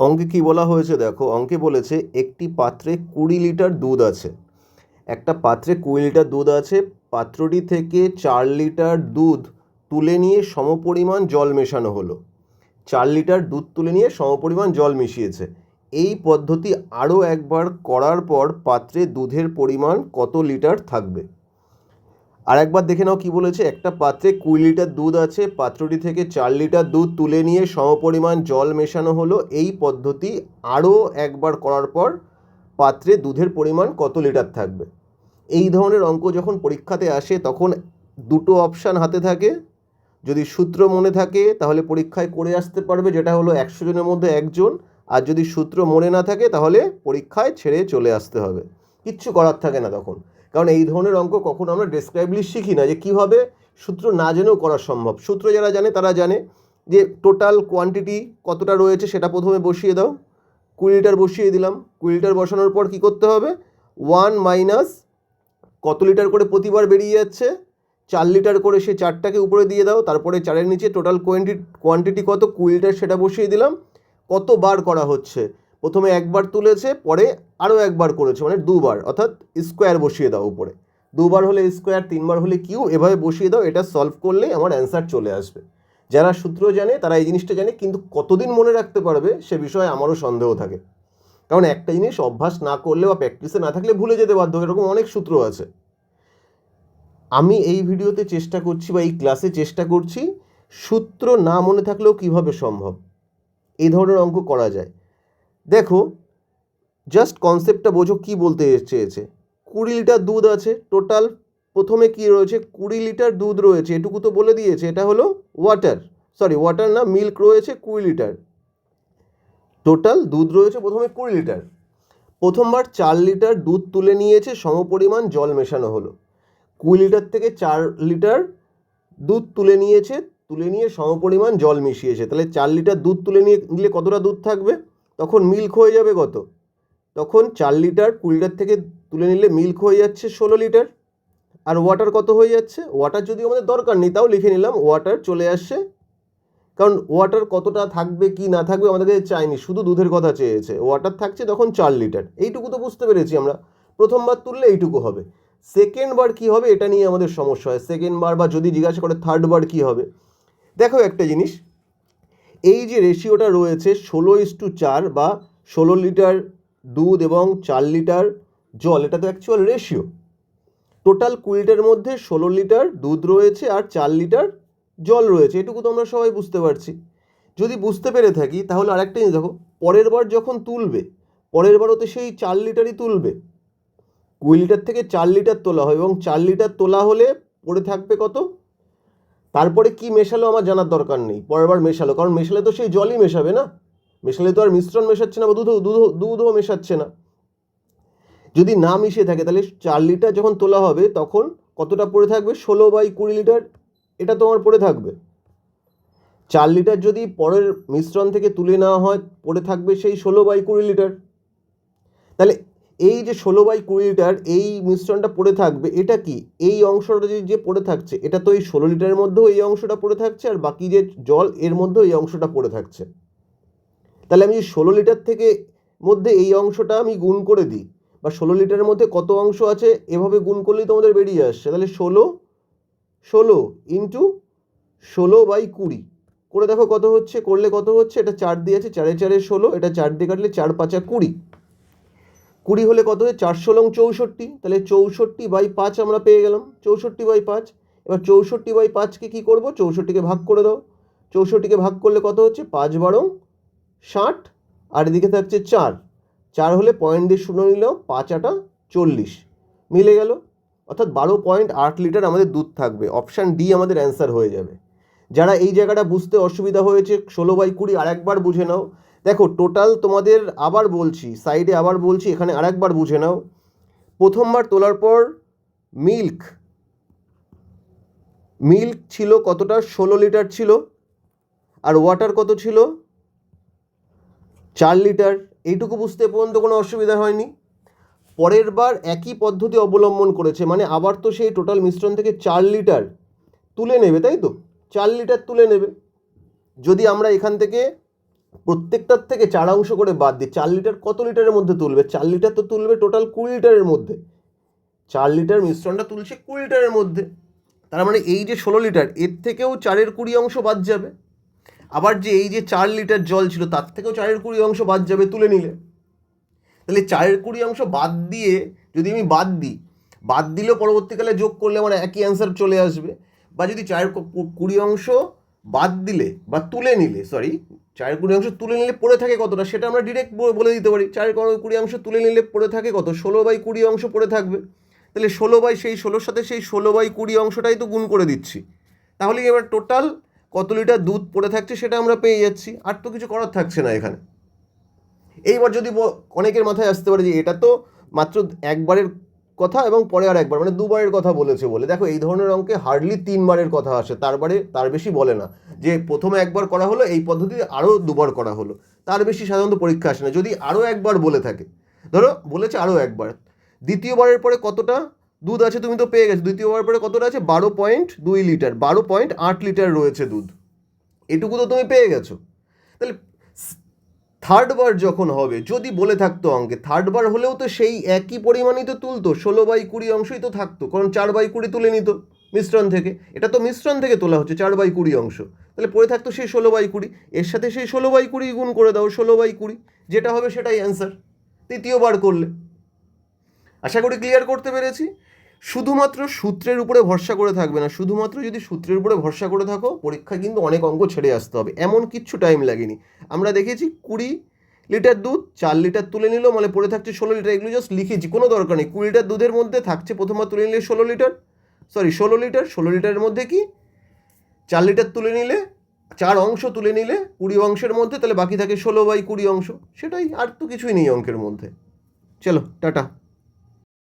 অঙ্কে কি বলা হয়েছে দেখো? অঙ্কে বলেছে একটি পাত্রে কুড়ি লিটার দুধ আছে। একটা পাত্রে কুড়ি লিটার দুধ আছে, পাত্রটি থেকে চার লিটার দুধ তুলে নিয়ে সমপরিমাণ জল মেশানো হলো। চার লিটার দুধ তুলে নিয়ে সমপরিমাণ জল মিশিয়েছে। এই পদ্ধতি আরও একবার করার পর পাত্রে দুধের পরিমাণ কত লিটার থাকবে? আর একবার দেখে নাও কি বলেছে। একটা পাত্রে কুড়ি লিটার দুধ আছে, পাত্রটি থেকে চার লিটার দুধ তুলে নিয়ে সমপরিমাণ জল মেশানো হলো। এই পদ্ধতি আরও একবার করার পর পাত্রে দুধের পরিমাণ কত লিটার থাকবে? এই ধরনের অঙ্ক যখন পরীক্ষাতে আসে, তখন দুটো অপশান হাতে থাকে। যদি সূত্র মনে থাকে, তাহলে পরীক্ষায় করে আসতে পারবে, যেটা হলো একশো জনের মধ্যে একজন। আর যদি সূত্র মনে না থাকে, তাহলে পরীক্ষায় ছেড়ে চলে আসতে হবে। কিচ্ছু করার থাকে না তখন। কারণ এই ধরনের অঙ্ক কখনো আমরা ডেসক্রাইবলি শিখি না যে কীভাবে সূত্র না জেনেও করা সম্ভব। সূত্র যারা জানে তারা জানে যে টোটাল কোয়ান্টিটি কতটা রয়েছে সেটা প্রথমে বসিয়ে দাও। কুড়ি লিটার বসিয়ে দিলাম। কুড়ি লিটার বসানোর পর কী করতে হবে? ওয়ান মাইনাস কত লিটার করে প্রতিবার বেরিয়ে যাচ্ছে? চার লিটার করে সে চারটাকে উপরে দিয়ে দাও। তারপরে চারের নিচে টোটাল কোয়ান্টিটি কোয়ান্টিটি কত? কুড়ি লিটার সেটা বসিয়ে দিলাম। কতবার করা হচ্ছে? প্রথমে একবার তুলেছে, পরে আরও একবার করেছে মানে দুবার, অর্থাৎ স্কোয়ার বসিয়ে দাও উপরে। দুবার হলে স্কোয়ার তিনবার হলে কিউ এভাবে বসিয়ে দাও, এটা সলভ করলেই আমার অ্যান্সার চলে আসবে। যারা সূত্র জানে, তারা এই জিনিসটা জানে, কিন্তু কতদিন মনে রাখতে পারবে, সে বিষয়ে আমারও সন্দেহ থাকে। কারণ একটা জিনিস অভ্যাস না করলে বা প্র্যাকটিসে না থাকলে ভুলে যেতে বাধ্য এরকম অনেক সূত্র আছে। আমি এই ভিডিওতে চেষ্টা করছি বা এই ক্লাসে চেষ্টা করছি, সূত্র না মনে থাকলেও কীভাবে সম্ভব? এই ধরনের অঙ্ক করা যায়। দেখো জাস্ট কনসেপ্টটা বোঝো কী বলতে চেয়েছে। কুড়ি লিটার দুধ আছে টোটাল প্রথমে কি রয়েছে? কুড়ি লিটার দুধ রয়েছে, এটুকু তো বলে দিয়েছে, এটা হলো ওয়াটার সরি ওয়াটার না মিল্ক রয়েছে কুড়ি লিটার। টোটাল দুধ রয়েছে প্রথমে কুড়ি লিটার। প্রথমবার চার লিটার দুধ তুলে নিয়েছে, সমপরিমাণ জল মেশানো হলো। কুড়ি লিটার থেকে চার লিটার দুধ তুলে নিয়েছে, তুলে নিয়ে সমপরিমাণ জল মিশিয়েছে। তাহলে চার লিটার দুধ তুলে নিয়ে, নিলে কতটা দুধ থাকবে? তখন মিল্ক হয়ে যাবে কত? তখন চার লিটার কুড়ি লিটার থেকে তুলে নিলে মিল্ক হয়ে যাচ্ছে ষোলো লিটার আর ওয়াটার কত হয়ে যাচ্ছে? ওয়াটার যদি আমাদের দরকার নেই, তাও লিখে নিলাম ওয়াটার চলে আসছে। কারণ ওয়াটার কতটা থাকবে, কি না থাকবে আমাদেরকে চাইনি, শুধু দুধের কথা চেয়েছে। ওয়াটার থাকছে তখন চার লিটার এইটুকু তো বুঝতে পেরেছি আমরা। প্রথমবার তুললে এইটুকু হবে। সেকেন্ড বার কী হবে, এটা নিয়ে আমাদের সমস্যা হয়। সেকেন্ড বার বা যদি জিজ্ঞাসা করে থার্ড বার কী হবে? দেখো একটা জিনিস এই যে রেশিওটা রয়েছে ষোলো ইস টু চার বা ষোলো লিটার দুধ এবং চার লিটার জল, এটা তো অ্যাকচুয়াল রেশিও টোটাল কুড়িটার মধ্যে ষোলো লিটার দুধ রয়েছে আর চার লিটার জল রয়েছে, এটুকু তো আমরা সবাই বুঝতে পারছি। যদি বুঝতে পেরে থাকি, তাহলে আরেকটা জিনিস দেখো, পরের বার যখন তুলবে, পরের বারও তো সেই চার লিটারই তুলবে। কুড়ি লিটার থেকে চার লিটার তোলা হয় এবং চার লিটার তোলা হলে পড়ে থাকবে কত? তারপরে কি মেশালো আমার জানার দরকার নেই, পরের বার মেশালো, কারণ মেশালে তো সেই জলই মেশাবে না। মেশালে তো আর মিশ্রণ মেশাচ্ছে না বা দুধ দুধ দুধও মেশাচ্ছে না। যদি না মিশিয়ে থাকে, তাহলে চার লিটার যখন তোলা হবে, তখন কতটা পড়ে থাকবে? ষোলো বাই কুড়ি লিটার, এটা তোমার পড়ে থাকবে। চার লিটার যদি পরের মিশ্রণ থেকে তুলে নেওয়া হয়, পড়ে থাকবে সেই ষোলো বাই কুড়ি লিটার। তাহলে এই যে ষোলো বাই কুড়ি লিটার এই মিশ্রণটা পড়ে থাকবে, এটা কি? এই অংশটা যে যে পড়ে থাকছে, এটা তো এই ষোলো লিটারের মধ্যেও এই অংশটা পড়ে থাকছে আর বাকি যে জল, এর মধ্যেও এই অংশটা পড়ে থাকছে। তাহলে আমি ষোলো লিটার থেকে মধ্যে এই অংশটা আমি গুণ করে দিই, বা ষোলো লিটারের মধ্যে কত অংশ আছে, এভাবে গুণ করলেই তোমাদের বেরিয়ে আসছে। তাহলে ষোলো ষোলো ইন্টু ষোলো বাই কুড়ি, করে দেখো কত হচ্ছে, করলে কত হচ্ছে, এটা চার দিয়ে আছে, চারে চারে ষোলো, এটা চার দিয়ে কাটলে চার পাঁচা কুড়ি। কুড়ি হলে কত হয় চারশো লং চৌষট্টি। তাহলে চৌষট্টি বাই পাঁচ আমরা পেয়ে গেলাম। চৌষট্টি বাই পাঁচ। এবার চৌষট্টি বাই পাঁচকে কী করব? চৌষট্টিকে ভাগ করে দাও। চৌষট্টিকে ভাগ করলে কত হচ্ছে? পাঁচ বারো ষাট। আর এদিকে থাকছে চার। চার হলে পয়েন্ট দিয়ে শূন্য নিলেও পাঁচ আটা চল্লিশ। মিলে গেল। অর্থাৎ বারো পয়েন্ট আট লিটার আমাদের দুধ থাকবে। অপশান ডি আমাদের অ্যান্সার হয়ে যাবে। যারা এই জায়গাটা বুঝতে অসুবিধা হয়েছে, ষোলো বাই কুড়ি আরেকবার বুঝে নাও। দেখো টোটাল তোমাদের আবার বলছি সাইডে আবার বলছি, এখানে আরেকবার বুঝে নাও। প্রথমবার তোলার পর মিল্ক মিল্ক ছিল কতটা? ষোলো লিটার ছিল। আর ওয়াটার কত ছিল? চার লিটার এইটুকু বুঝতে পর্যন্ত কোনো অসুবিধা হয়নি। পরের বার একই পদ্ধতি অবলম্বন করেছে মানে আবার তো সেই টোটাল মিশ্রণ থেকে চার লিটার তুলে নেবে, তাই তো? চার লিটার তুলে নেবে। যদি আমরা এখান থেকে প্রত্যেকটার থেকে চার অংশ করে বাদ দিয়ে চার লিটার কত লিটারের মধ্যে তুলবে? চার লিটার তো তুলবে টোটাল কুড়ি লিটারের মধ্যে। চার লিটার মিশ্রণটা তুলছে কুড়ি লিটারের মধ্যে। তার মানে এই যে ষোলো লিটার, এর থেকেও চারের কুড়ি অংশ বাদ যাবে। আবার যে এই যে চার লিটার জল ছিল, তার থেকেও চারের কুড়ি অংশ বাদ যাবে তুলে নিলে। তাহলে চারের কুড়ি অংশ বাদ দিয়ে যদি আমি বাদ দিই, বাদ দিলেও পরবর্তীকালে যোগ করলে আমার একই অ্যান্সার চলে আসবে। বা যদি চারের কুড়ি অংশ বাদ দিলে বা তুলে নিলে সরি চারের কুড়ি অংশ তুলে নিলে পড়ে থাকে কতটা সেটা আমরা ডিরেক্ট বলে দিতে পারি। চারের কুড়ি অংশ তুলে নিলে পড়ে থাকে কত? ষোলো বাই কুড়ি অংশ পড়ে থাকবে। তাহলে ষোলো বাই সেই ষোলোর সাথে সেই ষোলো বাই কুড়ি অংশটাই তো গুণ করে দিচ্ছি। তাহলে এবার টোটাল কত লিটার দুধ পড়ে থাকছে সেটা আমরা পেয়ে যাচ্ছি? আর তো কিছু করার থাকছে না এখানে। এইবার যদি অনেকের মাথায় আসতে পারে যে এটা তো মাত্র একবারের কথা এবং পরে আর একবার মানে দুবারের কথা বলেছে বলে। দেখো, এই ধরনের অঙ্কে হার্ডলি তিনবারের কথা আসে। তারবারে, তার বেশি বলে না। যে প্রথমে একবার করা হলো, এই পদ্ধতিতে আরও দুবার করা হলো। তার বেশি সাধারণত পরীক্ষা আসে না। যদি আরও একবার বলে থাকে, ধরো বলেছে আরও একবার, দ্বিতীয়বারের পরে কতটা? দুধ আছে, তুমি তো পেয়ে গেছো। দ্বিতীয়বার পরে কতটা আছে? বারো পয়েন্ট দুই লিটার। বারো পয়েন্ট আট লিটার রয়েছে দুধ। এটুকু তো তুমি পেয়ে গেছো। তাহলে থার্ড বার যখন হবে, যদি বলে থাকতো অঙ্কে থার্ড বার হলেও তো সেই একই পরিমাণই তো তুলতো, ষোলো বাই কুড়ি অংশই তো থাকতো, কারণ চার বাই কুড়ি তুলে নিত মিশ্রণ থেকে। এটা তো মিশ্রণ থেকে তোলা হচ্ছে, চার বাই কুড়ি অংশ। তাহলে পড়ে থাকতো সেই ষোলো বাই কুড়ি, এর সাথে সেই ষোলো বাই কুড়ি গুণ করে দাও, ষোলো বাই কুড়ি, যেটা হবে সেটাই অ্যান্সার তৃতীয়বার করলে। আশা করি ক্লিয়ার করতে পেরেছি? শুধুমাত্র সূত্রের উপরে ভরসা করে থাকবে না, শুধুমাত্র যদি সূত্রের উপরে ভরসা করে থাকো পরীক্ষা কিন্তু অনেক অঙ্ক ছেড়ে আসতে হবে। এমন কিচ্ছু টাইম লাগেনি। আমরা দেখেছি কুড়ি লিটার দুধ চার লিটার তুলে নিল মানে পড়ে থাকছে ষোলো লিটার। এগুলো জাস্ট লিখেছি, কোনো দরকার নেই। কুড়ি লিটার দুধের মধ্যে থাকছে প্রথমবার তুলে নিলে ষোলো লিটার। সরি ষোলো লিটার। ষোলো লিটারের মধ্যে কি? চার লিটার তুলে নিলে, চার অংশ তুলে নিলে কুড়ি অংশের মধ্যে, তাহলে বাকি থাকে ষোলো বাই কুড়ি অংশ। সেটাই আর তো কিছুই নেই অঙ্কের মধ্যে। চলো, টাটা।